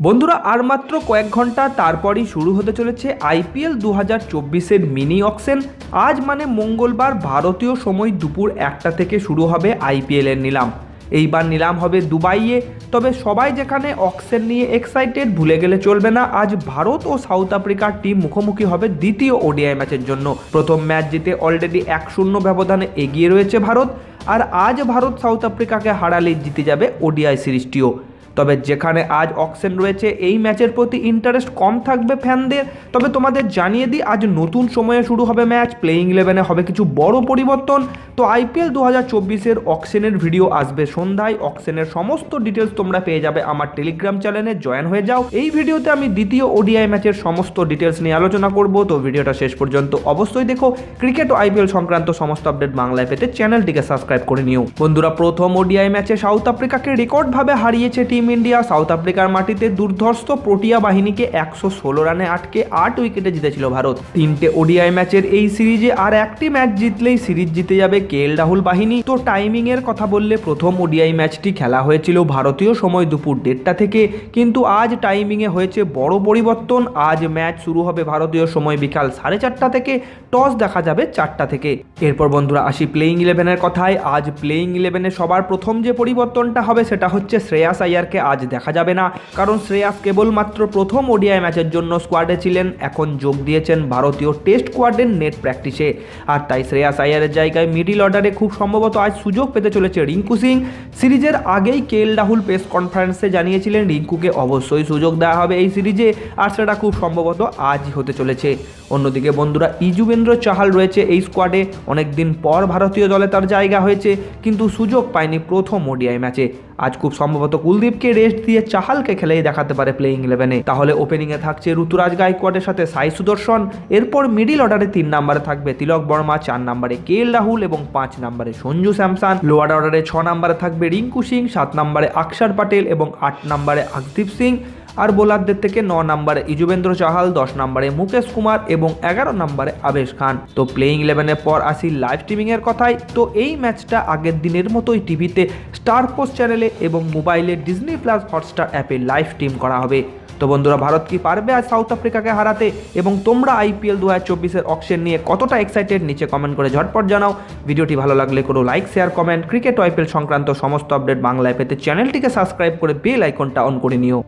বন্ধুরা, আর মাত্র কয়েক ঘণ্টা তারপরই শুরু হতে চলেছে আইপিএল দু হাজার চব্বিশের মিনি অকশন আজ মানে মঙ্গলবার ভারতীয় সময় দুপুর একটা থেকে শুরু হবে আইপিএলের নিলাম। এইবার নিলাম হবে দুবাইয়ে, তবে সবাই যেখানে অকশন নিয়ে এক্সাইটেড ভুলে গেলে চলবে না। আজ ভারত ও সাউথ আফ্রিকার টিম মুখোমুখি হবে দ্বিতীয় ওডিআই ম্যাচের জন্য। প্রথম ম্যাচ জিতে অলরেডি এক শূন্য ব্যবধানে এগিয়ে রয়েছে ভারত, আর আজ ভারত সাউথ আফ্রিকাকে হারালে জিতে যাবে ওডিআই সিরিজটিও। তবে যেখানে আজ অকশন রয়েছে, এই ম্যাচের প্রতি ইন্টারেস্ট কম থাকবে ফ্যানদের। তবে তোমাদের জানিয়ে দিই, আজ নতুন সময়ে শুরু হবে ম্যাচ প্লেইং ইলেভেনে হবে কিছু বড় পরিবর্তন। তো আইপিএল দু হাজার চব্বিশের অকশনের ভিডিও আসবে সন্ধ্যায়। অকশনের সমস্ত ডিটেলস তোমরা পেয়ে যাবে আমার টেলিগ্রাম চ্যানেলে জয়েন হয়ে যাও। এই ভিডিওতে আমি দ্বিতীয় ওডিআই ম্যাচের সমস্ত ডিটেলস নিয়ে আলোচনা করব। তো ভিডিওটা শেষ পর্যন্ত অবশ্যই দেখো। ক্রিকেট ও আইপিএল সংক্রান্ত সমস্ত আপডেট বাংলায় পেতে চ্যানেলটিকে সাবস্ক্রাইব করে নিও। বন্ধুরা, প্রথম ওডিআই ম্যাচে সাউথ আফ্রিকাকে রেকর্ডভাবে হারিয়েছে টিম ইন্ডিয়া, সাউথ আফ্রিকার মাটিতে দুর্ধর্ষ প্রোটিয়া বাহিনীকে একশো ষোলো রানে আটকে আট উইকেটে জিতেছিল ভারত। তিনটে ওডিআই ম্যাচের এই সিরিজে আর একটি ম্যাচ জিতলেই সিরিজ জিতে যাবে কে রাহুল বাহিনী। তো টাইমিং এর কথা বললে প্রথম ওডিআই ম্যাচটি খেলা হয়েছিল ভারতীয় সময় দুপুর দেড়টা থেকে। কিন্তু আজ টাইমিংয়ে হয়েছে বড় পরিবর্তন। আজ ম্যাচ শুরু হবে ভারতীয় সময় বিকাল সাড়ে চারটা থেকে। টস দেখা যাবে চারটা থেকে। এরপর বন্ধুরা আসি প্লেইং ইলেভেনের কথায়। আজ প্লেইং ইলেভেনে সবার প্রথম যে পরিবর্তনটা হবে সেটা হচ্ছে শ্রেয়াস আয়ারকে আজ দেখা যাবে না। কারণ শ্রেয়াস কেবলমাত্র প্রথম ওডিআই ম্যাচের জন্য স্কোয়াডে ছিলেন। এখন যোগ দিয়েছেন ভারতীয় টেস্ট স্কোয়াডের নেট প্র্যাকটিসে আর তাই শ্রেয়াস আয়ারের জায়গায় মিডিল অর্ডারে খুব সম্ভবত আজ সুযোগ পেতে চলেছে রিঙ্কু সিং। সিরিজের আগেই কে এল রাহুল প্রেস কনফারেন্সে জানিয়েছিলেন রিঙ্কুকে অবশ্যই সুযোগ দেওয়া হবে এই সিরিজে। আর সেটা খুব সম্ভবত আজই হতে চলেছে। অন্যদিকে বন্ধুরা, ইজুবেন্দ্র চাহাল রয়েছে এই স্কোয়াডে অনেকদিন পর ভারতীয় দলে তার জায়গা হয়েছে, কিন্তু সুযোগ পায়নি প্রথম ওডিআই ম্যাচে। আজ খুব সম্ভবত কুলদীপকে রেস্ট দিয়ে চাহালকে খেলেই দেখাতে পারে প্লেইং ইলেভেনে তাহলে ওপেনিংয়ে থাকছে ঋতুরাজ গাইকোয়াডের সাথে সাই সুদর্শন। এরপর মিডিল অর্ডারে তিন নম্বরে থাকবে তিলক বর্মা, চার নম্বরে কে এল রাহুল এবং পাঁচ নম্বরে সঞ্জু স্যামসান। লোয়ার অর্ডারে ছ নম্বরে থাকবে রিঙ্কু সিং, সাত নম্বরে আকসার পাটেল এবং আট নম্বরে আকদীপ সিং। আর বোলারদের থেকে ন নম্বরে ইজুবেন্দ্র চাহাল, দশ নম্বরে মুকেশ কুমার এবং এগারো নম্বরে আবেশ খান। তো প্লেইং ইলেভেনের পর আসি লাইভ স্ট্রিমিংয়ের কথায়। তো এই ম্যাচটা আগের দিনের মতোই টিভিতে স্টার পোস্ট চ্যানেলে এবং মোবাইলে ডিজনি প্লাস হটস্টার অ্যাপে লাইভ স্ট্রিম করা হবে। তো বন্ধুরা, ভারত কি পারবে আজ সাউথ আফ্রিকাকে হারাতে? এবং তোমরা আইপিএল দু হাজার চব্বিশের অকশন নিয়ে কতটা এক্সাইটেড নিচে কমেন্ট করে ঝটপট জানাও। ভিডিওটি ভালো লাগলে করো like share comment cricket IPL সংক্রান্ত সমস্ত আপডেট বাংলায় পেতে চ্যানেলটিকে সাবস্ক্রাইব করে বেল আইকনটা অন করে নিও।